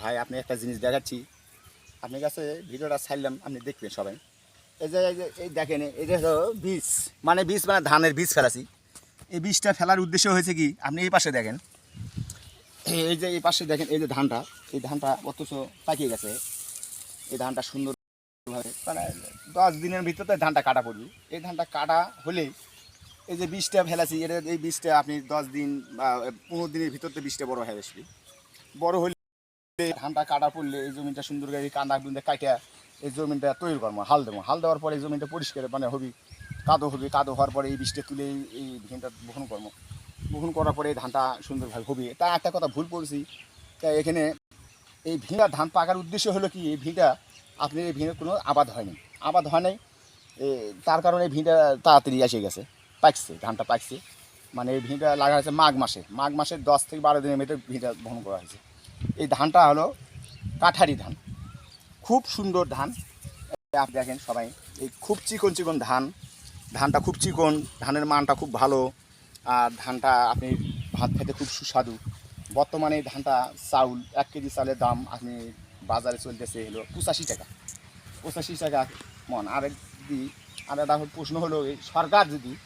ভাই, আপনি একটা জিনিস দেখাচ্ছি। আপনার কাছে ভিডিওটা ছাড়লাম, আপনি দেখবেন সবাই। এই যে, এই দেখেন, এই যে বীজ। মানে বীজ মানে ধানের বীজ ফেলাছি। এই বীজটা ফেলার উদ্দেশ্য হয়েছে কি? আপনি এই পাশে দেখেন। এই- যে, এই পাশে দেখেন, এই যে ধানটা, এই ধানটা অথচ পাকিয়ে গেছে। এই ধানটা সুন্দরভাবে মানে দশ দিনের ভিতরে ধানটা কাটা পড়বে। এই ধানটা কাটা হলে এই যে বীজটা ফেলাছি, এটা এই বীজটা আপনি দশ দিন বা পনেরো দিনের ভিতরে বীজটা বড় হয়ে আসবে। বড় হলে ধানটা কাটা পড়লে এই জমিটা সুন্দর করে কান্দা বিন্দা কাটা এই জমিটা তৈরি করব, হাল দেবো। হাল দেওয়ার পরে এই জমিটা পরিষ্কার মানে হবি, কাদো হবে, কাদো হওয়ার পরে এই বীজটা তুলে এই- ধানটা বহন করব। বহন করার পরে এই ধানটা সুন্দরভাবে হবে। তা একটা কথা ভুল পড়েছি তা এখানে এই ভিঁড়া ধান পাকার উদ্দেশ্য হলো কি? এই ভিঁড়া আপনি এই ভিঁড়ের কোনো আবাদ হয়নি আবাদ হয় নাই তার কারণে ভিঁড়া তাড়াতাড়ি এসে গেছে, পাকছে, ধানটা পাকছে। মানে এই ভিঁড়া লাগা হয়েছে মাঘ মাসে। মাঘ মাসের দশ থেকে বারো দিনের মধ্যে ভিঁড়া বহন করা হয়েছে। এই ধানটা হলো কাঠারি ধান। খুব সুন্দর ধান। আপনি দেখেন সবাই, এই খুব চিকন চিকন ধান। ধানটা খুব চিকন, ধানের মানটা খুব ভালো, আর ধানটা আপনি ভাত খেতে খুব সুস্বাদু। বর্তমানে ধানটা চাউল, এক কেজি চাউলের দাম আপনি বাজারে চলতেছে হলো পঁচাশি টাকা। পঁচাশি টাকা মন। আর যদি আর একটা প্রশ্ন হলো, এই সরকার যদি,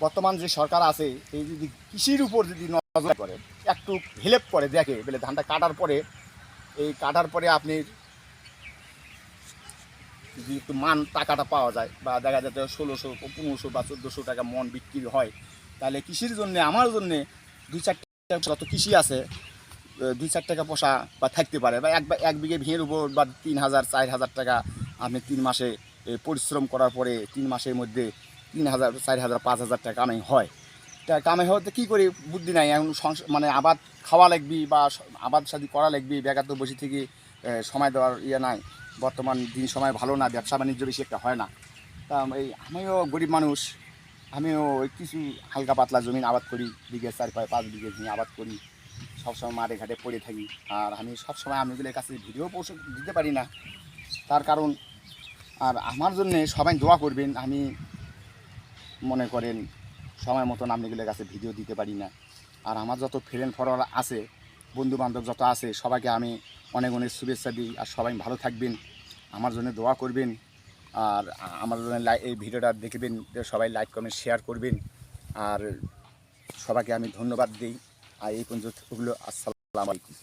বর্তমান যে সরকার আছে, এই যদি কৃষির উপর যদি করে। একটু হেল্প করে দেখে, বলে ধানটা কাটার পরে, এই কাটার পরে আপনি যদি একটু মান টাকাটা পাওয়া যায়, বা দেখা যাচ্ছে ষোলোশো, পনেরোশো বা চোদ্দোশো টাকা মন বিক্রি হয়, তাহলে কৃষির জন্যে, আমার জন্যে দুই চার টাকা যত কৃষি আছে দুই চার টাকা পয়সা বা থাকতে পারে, বা এক এক বিঘে ভিড়ের উপর বা তিন হাজার, চার হাজার টাকা আপনি তিন মাসে পরিশ্রম করার পরে, তিন মাসের মধ্যে তিন হাজার, চার হাজার, পাঁচ হাজার টাকা কামাই হয়। তা কামাই হতে কী করি বুদ্ধি নাই, এখন মানে আবাদ খাওয়া লাগবি বা আবাদ সাদি করা লাগবি, বেকার তো বসে থেকে সময় দেওয়ার ইয়ে নাই। বর্তমান দিন সময় ভালো না, ব্যবসা বাণিজ্য বেশি একটা হয় না। তা এই আমিও গরিব মানুষ, আমিও কিছু হালকা পাতলা জমিন আবাদ করি, বিঘে চার পাঁচ পাঁচ বিঘে জমি আবাদ করি, সবসময় মাঠে ঘাটে পড়ে থাকি। আর আমি সবসময় আমিগুলোর কাছে ভিডিও পৌঁছে দিতে পারি না। তার কারণ, আর আমার জন্যে সবাই দোয়া করবেন, আমি মনে করেন সময় মতন আপনাগুলোর কাছে ভিডিও দিতে পারি না। আর আমার যত ফ্রেন্ড ফলোয়ার আছে বন্ধু বান্ধব যত আছে, সবাইকে আমি অনেক অনেক শুভেচ্ছা দিই। আর সবাই ভালো থাকবেন, আমার জন্য দোয়া করবেন। আর আমার জন্য এই ভিডিওটা দেখবেন সবাই লাইক কমেন্ট শেয়ার করবেন। আর সবাইকে আমি ধন্যবাদ দিই। আর এই পর্যন্ত আসসালামু আলাইকুম।